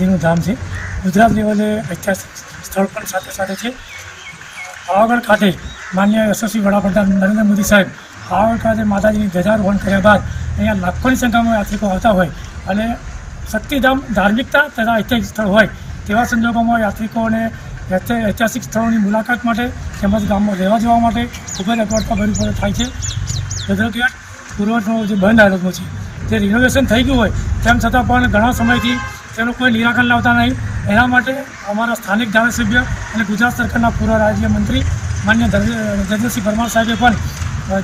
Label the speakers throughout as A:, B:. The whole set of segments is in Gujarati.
A: ગણપતિનું ધામ છે. ગુજરાત લેવલે ઐતિહાસિક સ્થળ પણ સાથે સાથે છે. પાવાગઢ ખાતે માન્ય યશસ્વી વડાપ્રધાન નરેન્દ્ર મોદી સાહેબ પાવાગઢ ખાતે માતાજીની ધ્વજારોહણ કર્યા બાદ અહીંયા લાખોની સંખ્યામાં યાત્રિકો આવતા હોય અને શક્તિધામ ધાર્મિકતા તથા ઐતિહાસિક સ્થળ હોય તેવા સંજોગોમાં યાત્રિકોને ઐતિહાસિક સ્થળોની મુલાકાત માટે તેમજ ગામમાં રહેવા જવા માટે ખૂબ જ અગવડતા ભરી પડે થાય છે. ગદરગેટ પુરવઠો જે બંધ હાલતમાં છે તે રિનોવેશન થઈ ગયું હોય તેમ છતાં પણ ઘણા સમયથી તેનું કોઈ નિરાકરણ લાવતા નહીં. એના માટે અમારા સ્થાનિક ધારાસભ્ય અને ગુજરાત સરકારના પૂર્વ રાજ્ય મંત્રી માન્ય ધર્મેન્દ્રસિંહ પરમાર સાહેબે પણ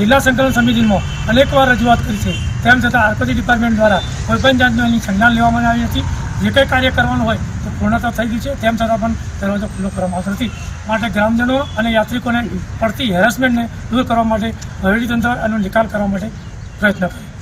A: જિલ્લા સંકલન સમિતિમાં અનેકવાર રજૂઆત કરી છે. તેમ છતાં આરકોજી ડિપાર્ટમેન્ટ દ્વારા કોઈપણ જાતનું એની સંજ્ઞાન લેવામાં આવી હતી જે કંઈ કાર્ય કરવાનું હોય તો પૂર્ણતા થઈ ગઈ છે. તેમ છતાં પણ દરવાજો ખુલ્લો કરવામાં આવતો નથી. માટે ગ્રામજનો અને યાત્રિકોને પડતી હેરાસમેન્ટને દૂર કરવા માટે વહીવટીતંત્ર એનો નિકાલ કરવા માટે પ્રયત્ન કરે.